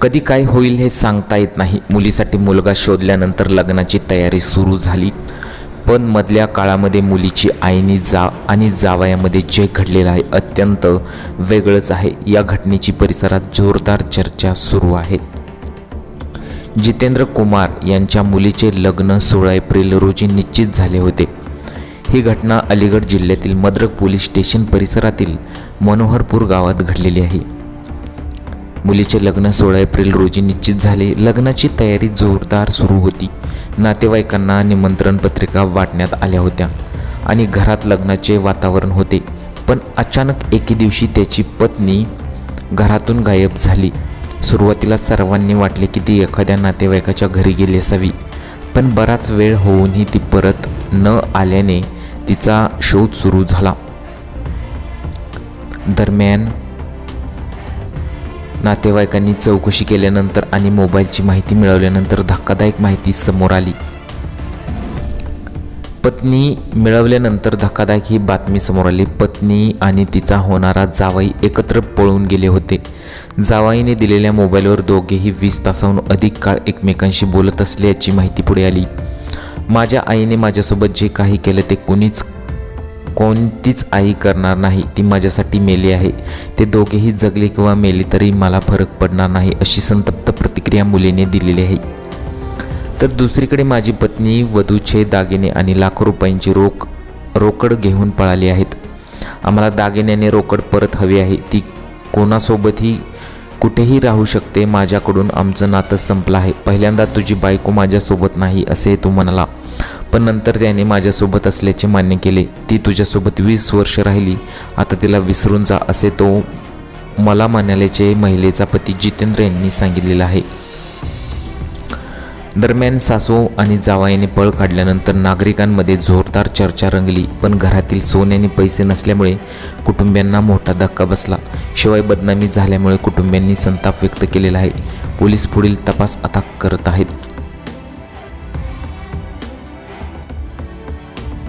कधी काय होईल हे सांगता येत नाही. मुलीसाठी मुलगा शोधल्यानंतर लग्नाची तयारी सुरू झाली. पण मधल्या काळामध्ये मुलीची आईनी जा आणि जावयामध्ये जे घडलेलं आहे अत्यंत वेगळंच आहे. या घटनेची परिसरात जोरदार चर्चा सुरू आहे. जितेंद्र कुमार यांच्या मुलीचे लग्न सोळा एप्रिल रोजी निश्चित झाले होते. ही घटना अलीगड जिल्ह्यातील मद्रक पोलीस स्टेशन परिसरातील मनोहरपूर गावात घडलेली आहे. मुलीचे लग्न सोळा एप्रिल रोजी निश्चित झाले. लग्नाची तयारी जोरदार सुरू होती. नातेवाईकांना निमंत्रण पत्रिका वाटण्यात आल्या होत्या आणि घरात लग्नाचे वातावरण होते. पण अचानक एके दिवशी त्याची पत्नी घरातून गायब झाली. सुरुवातीला सर्वांनी वाटले की ती एखाद्या नातेवाईकाच्या घरी गेली असावी. पण बराच वेळ होऊनही ती परत न आल्याने तिचा शोध सुरू झाला. दरम्यान नातेवाईकांनी चौकशी केल्यानंतर आणि मोबाईलची माहिती मिळवल्यानंतर धक्कादायक माहिती समोर आली. पत्नी मिळवल्यानंतर धक्कादायक ही बातमी समोर आली. पत्नी आणि तिचा होणारा जावाई एकत्र पळून गेले होते. जावाईने दिलेल्या मोबाईलवर दोघेही वीस तासाहून अधिक काळ एकमेकांशी बोलत असल्याची माहिती पुढे आली. माझ्या आईने माझ्यासोबत जे काही केलं ते कुणीच कोणतीच आई करणार नाही. ती माझ्यासाठी मेली आहे. ते दोघेही जगले किंवा मेले तरी मला फरक पडणार नाही अशी संतप्त प्रतिक्रिया मुलीने दिलेली आहे. तर दुसरीकडे माझी पत्नी वधूचे दागिने आणि लाखो रुपयांची रोख रोकड घेऊन पळाली आहेत. आम्हाला दागिन्याने रोकड परत हवी आहे. ती कोणासोबतही कुठेही राहू शकते माझ्याकडून आमचं नातं संपलं आहे. पहिल्यांदा तुझी बायको माझ्यासोबत नाही असे तू म्हणाला. पण नंतर त्याने माझ्यासोबत असल्याचे मान्य केले. ती तुझ्यासोबत वीस वर्ष राहिली. आता तिला विसरून जा असे तो मला म्हणाल्याचे महिलेचा पती जितेंद्र यांनी सांगितलेलं आहे. दरम्यान सासू आणि जावाईने पळ काढल्यानंतर नागरिकांमध्ये जोरदार चर्चा रंगली पण घरातील सोन्याने पैसे नसल्यामुळे कुटुंबियांना मोठा धक्का बसला. शिवाय बदनामी झाल्यामुळे कुटुंबियांनी संताप व्यक्त केलेला आहे. पोलीस पुढील तपास आता करत आहेत.